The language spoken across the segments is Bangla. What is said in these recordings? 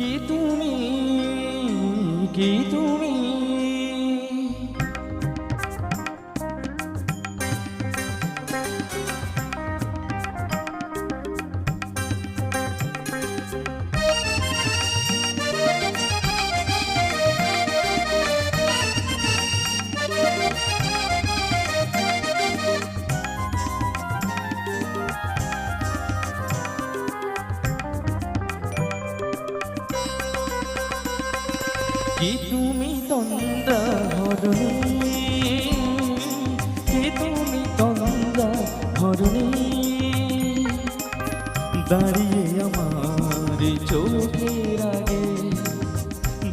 কি তুমি কি তুমি? কি? তুমি তন্দ্রা হরণী কি তুমি তন্দ্রা হরণী দাঁড়িয়ে আমার চোখের আগে,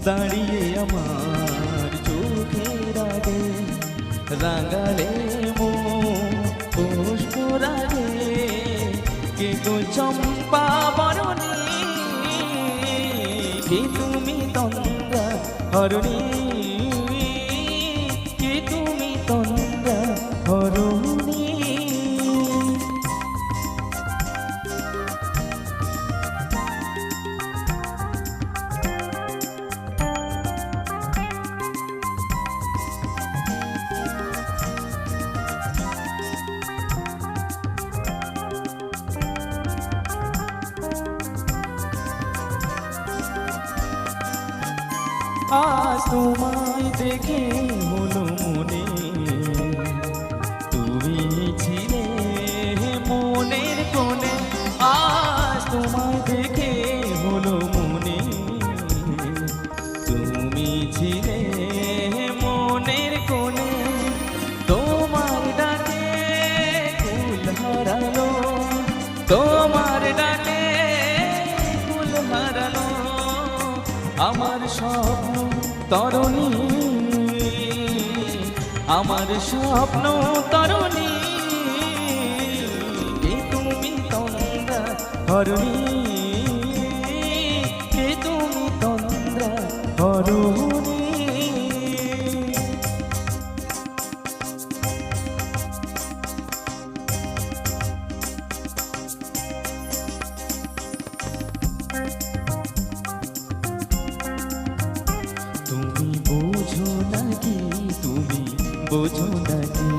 দাঁড়িয়ে আমার চোখের আগে, রাঙালে মো পুষ্পরাগে কে গো চম্পা হরণী আজ তোমায় দেখে হলো মনে, তুমি ছিলে মনের কোণে, আজ তোমায় দেখে হলো মনে, তুমি ছিলে মনের কোণে, তোমার ডাকে ফুল হারালো, তোমার ডাকে ফুল হারালো। আমার স্বপ্ন তরণী। আমার স্বপ্ন তরণী। কে তুমি তন্দ্রা হরণী কে তুমি তন্দ্রা হরণী বোঝো। নাকি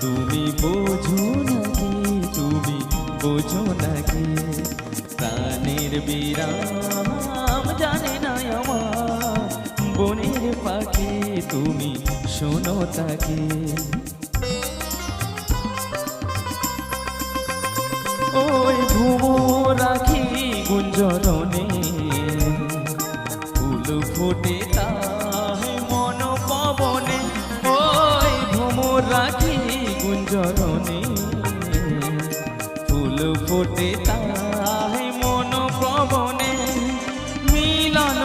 তুমি বোঝো নাকি তুমি বোঝো নাকি প্রাণের বিরাম জানে না আমার। বনের পাখি, তুমি শোনো তাকে। ওই ঘুমো রাখি গুঞ্জরণে ফোটে তাহে মন ওই ঘুমো রাখি গুঞ্জরণে ফুল ফোটে মন মিলন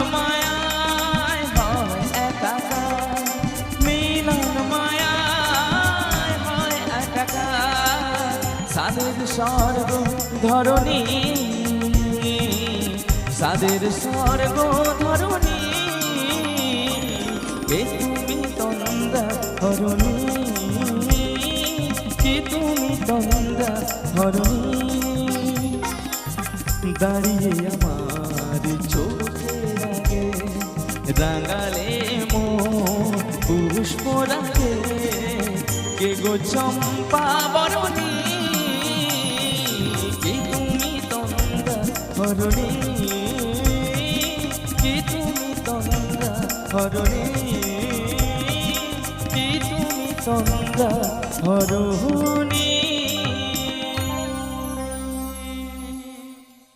একাকার। মিলন স্বর্গ ধরণী, সাদের স্বর্গ ধরণী তন্দা দাঁড়িয়ে আমার চোখে রাঙালে মো পুষ্প রাখে। কে গো চম্পা বরণী? তুমি তন্দা হরণী হরণী তুমি চন্দ্র হরণী